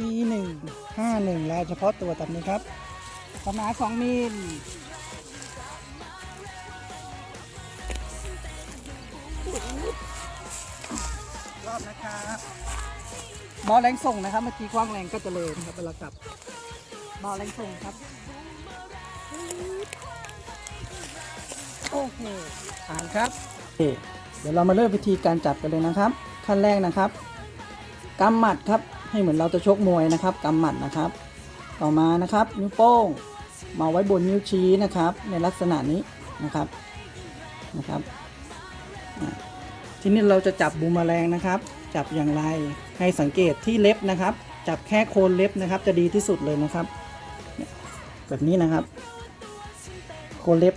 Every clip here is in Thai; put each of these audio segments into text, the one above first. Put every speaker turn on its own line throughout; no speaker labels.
ทีหนึ่งห้าหนึ่งลายเฉพาะตัวตัดนี้ครับประมาณสองมิลรอบนะครับบอลแรงส่งนะครับ เมื่อกี้กว้างแรงก็จะเลยนะครับเวลากลับบอลแรงส่งครับ โอเคผ่านครับเคเดี๋ยวเรามาเริ่มวิธีการจับกันเลยนะครับ ขั้นแรกนะครับกำหมัดครับ ให้เหมือนเราจะชกมวยนะครับกำหมัดนะครับ ต่อมานะครับนิ้วโป้งมาไว้บนนิ้วชี้นะครับ ในลักษณะนี้นะครับนะครับทีนี้เราจะจับบูมแมลงนะครับ จับอย่างไรให้สังเกตที่เล็บนะครับ จับแค่โคนเล็บนะครับ จะดีที่สุดเลยนะครับแบบนี้นะครับ โคนเล็บ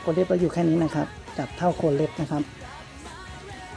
โคนเล็บเราอยู่แค่นี้นะครับ จับเท่าโคนเล็บนะครับ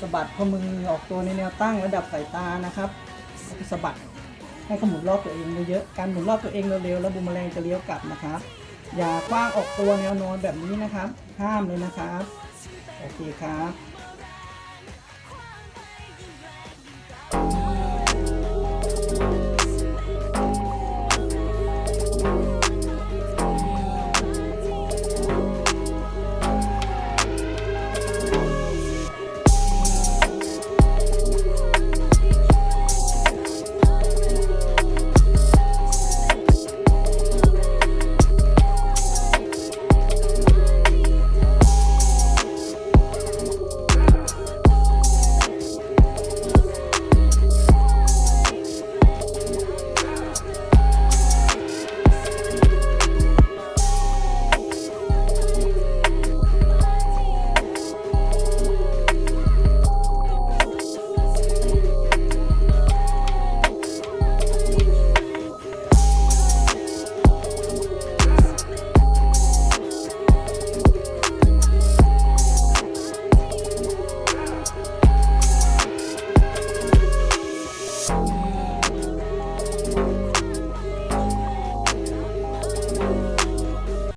สะบัดข้อมือออกตัวในแนวตั้งระดับสายตานะครับสะบัดให้ขาหมุนรอบตัวเองเยอะๆการหมุนรอบตัวเองเร็วๆแล้วบูมแมลงจะเลี้ยวกลับนะครับ อย่าคว้างออกตัวแนวนอนแบบนี้นะครับ ห้ามเลยนะครับ โอเคครับ